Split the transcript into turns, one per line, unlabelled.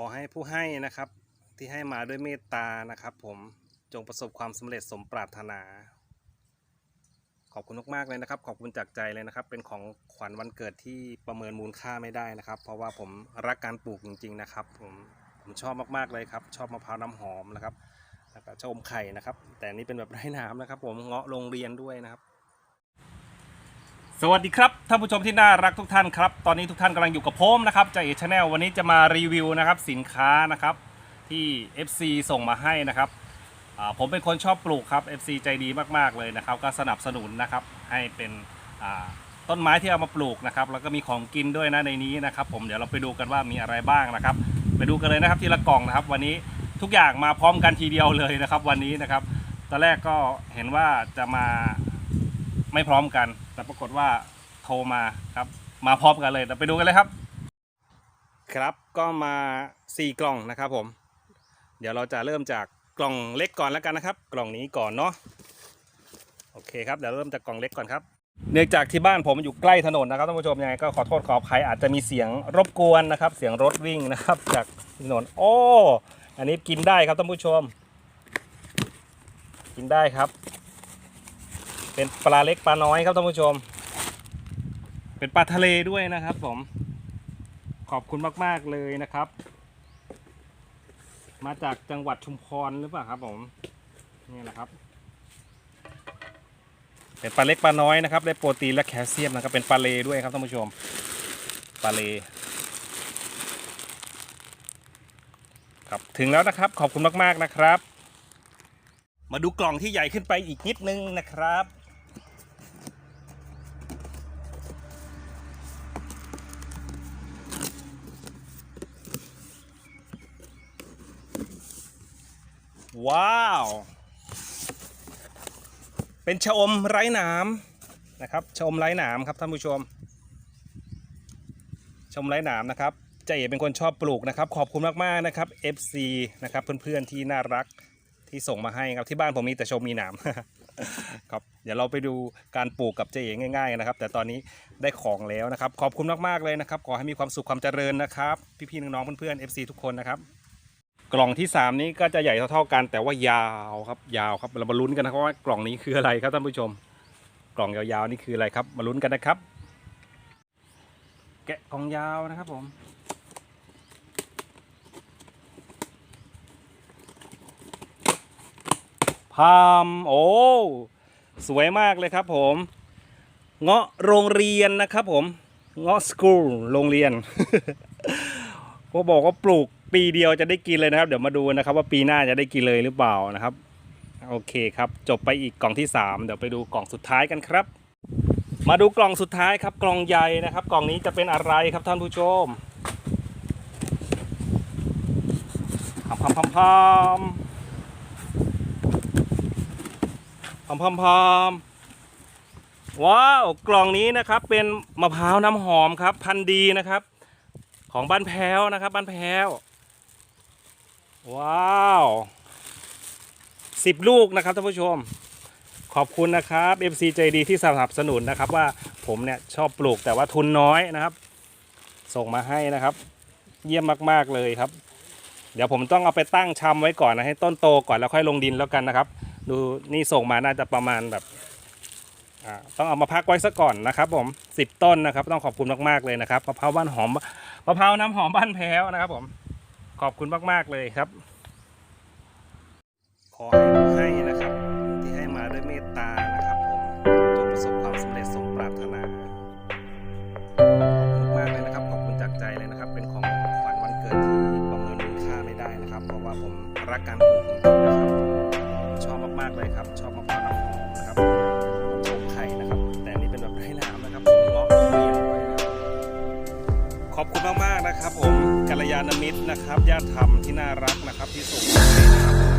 อให้ผู้ให้นะครับ ที่ให้มาด้วยเมตตานะครับ ผมจงประสบความสำเร็จสมปรารถนา ขอบคุณมากๆเลยนะครับ ขอบคุณจากใจเลยนะครับ เป็นของขวัญวันเกิดที่ประเมินมูลค่าไม่ได้นะครับ เพราะว่าผมรักการปลูกจริง ๆ นะครับ ผมผมชอบมากๆเลยครับ ชอบมะพร้าวน้ำหอมนะครับแล้วก็ชอบอมไข่นะครับ แต่นนี่เป็นแบบไร้น้ำนะครับ ผมเงาะโรงเรียนด้วยนะครับ สวัสดีครับท่านผู้ชมที่น่ารักทุกท่านครับตอนนี้ทุกท่านกำลังอยู่กับผมนะครับใจเอชแนลวันนี้จะมารีวิวนะครับสินค้านะครับที่ FC ส่งมาให้นะครับผมเป็นคนชอบปลูกครับ FC ใจดีมากๆเลยนะครับ ก็สนับสนุนนะครับให้เป็นต้นไม้ที่เอามาปลูกนะครับแล้วก็มีของกินด้วยนะในนี้นะครับ ผมเดี๋ยวเราไปดูกันว่ามีอะไรบ้างนะครับ ไปดูกันเลยนะครับทีละกล่องนะครับ วันนี้ทุกอย่างมาพร้อมกันทีเดียวเลยนะครับ วันนี้นะครับตอนแรกก็เห็นว่าจะมา ไม่พร้อมกัน แต่ปรากฏว่าโทรมาครับ มาพร้อมกันเลยเดี๋ยวไปดูกันเลยครับ ครับก็มา 4 กล่องนะครับผม เดี๋ยวเราจะเริ่มจากกล่องเล็กก่อนแล้วกันนะครับ กล่องนี้ก่อนเนาะโอเคครับเดี๋ยวเริ่มจากกล่องเล็กก่อนครับเนื่องจากที่บ้านผมอยู่ใกล้ถนนนะครับท่านผู้ชมยังไงก็ขอโทษขออภัยอาจจะมีเสียงรบกวนนะครับ เสียงรถวิ่งนะครับ จากถนนโอ้อันนี้กินได้ครับท่านผู้ชม กินได้ครับ เป็นปลาเล็กปลาน้อยครับท่านผู้ชม เป็นปลาทะเลด้วยนะครับผม ขอบคุณมากๆเลยนะครับ มาจากจังหวัดชุมพรหรือเปล่าครับผมนี่แหละครับเป็นปลาเล็กปลาน้อยนะครับได้โปรตีนและแคลเซียมนะครับเป็นปลาเลด้วยครับท่านผู้ชมปลาเลครับถึงแล้วนะครับขอบคุณมากๆนะครับ มาดูกล่องที่ใหญ่ขึ้นไปอีกนิดนึงนะครับ ว้าว เป็นชะอมไร้หนามนะครับชะอมไร้หนามครับท่านผู้ชม ชะอมไร้หนามนะครับเจเอ๋เป็นคนชอบปลูกนะครับ ขอบคุณมาก ๆ นะครับ FC นะครับเพื่อนๆที่น่ารักที่ส่งมาให้ครับที่บ้านผมมีแต่ชมมีหนามครับเดี๋ยวเราไปดูการปลูกกับเจเอ๋ง่ายๆนะครับ แต่ตอนนี้ได้ของแล้วนะครับ ขอบคุณมากๆเลยนะครับ ขอให้มีความสุขความเจริญนะครับ พี่ๆน้องๆเพื่อนๆ FC ทุกคนนะครับ กล่องที่ 3 นี้ก็จะใหญ่เท่าๆกัน แต่ว่ายาวครับยาวครับเรามาลุ้นกันนะครับว่ากล่องนี้คืออะไรครับท่านผู้ชม กล่องยาวๆนี่คืออะไรครับ มาลุ้นกันนะครับ แกะกล่องยาวนะครับผมพามโอ้สวยมากเลยครับผมเงาะโรงเรียนนะครับผมเงาะสกูลโรงเรียนเขาบอกว่าปลูก ปีเดียวจะได้กินเลยนะครับ เดี๋ยวมาดูนะครับ ว่าปีหน้าจะได้กินเลยหรือเปล่านะครับ โอเคครับ จบไปอีกกล่องที่ 3 เดี๋ยวไปดูกล่องสุดท้ายกันครับ มาดูกล่องสุดท้ายครับ กล่องใหญ่นะครับ กล่องนี้จะเป็นอะไรครับท่านผู้ชมพัมพัมพัมพัมพัมพัมพัมว้าวกล่องนี้นะครับเป็นมะพร้าวน้ำหอมครับ พันดีนะครับ ของบ้านแพ้วนะครับ บ้านแพ้ว ว้าวสิบลูกนะครับท่านผู้ชม ขอบคุณนะครับ FC ใจดีที่สนับสนุนนะครับว่าผมเนี่ยชอบปลูกแต่ว่าทุนน้อยนะครับ ส่งมาให้นะครับ เยี่ยมมากๆเลยครับ เดี๋ยวผมต้องเอาไปตั้งชำไว้ก่อนนะให้ต้นโตก่อนแล้วค่อยลงดินแล้วกันนะครับ ดูนี่ส่งมาน่าจะประมาณแบบต้องเอามาพักไว้ซะก่อนนะครับผมสิบต้นนะครับ ต้องขอบคุณมากๆเลยนะครับมะพร้าวบ้านหอมมะพร้าวน้ำหอมบ้านแพ้วนะครับผม ขอบคุณมาก ๆ เลยครับ ขอให้ผู้ให้นะครับ ที่ให้มาด้วยเมตตานะครับผมจงประสบความสำเร็จสมปรารถนาขอบคุณมากเลยนะครับ ขอบคุณจากใจเลยนะครับ เป็นของขวัญวันเกิดที่ประเมินมูลค่าไม่ได้นะครับ เพราะว่าผมรักการปลูกจริงๆนะครับชอบมากๆเลยครับ ชอบมะพร้าวน้ำหอมนะครับชมไข่นะครับ แต่นี่เป็นแบบไร้น้ำนะครับผมงาะเรียนด้วยนะครับขอบคุณมาก ๆนะครับผมกัลยาณมิตรนะครับญาติธรรมที่น่ารักนะครับที่ส่งมาให้นะครับ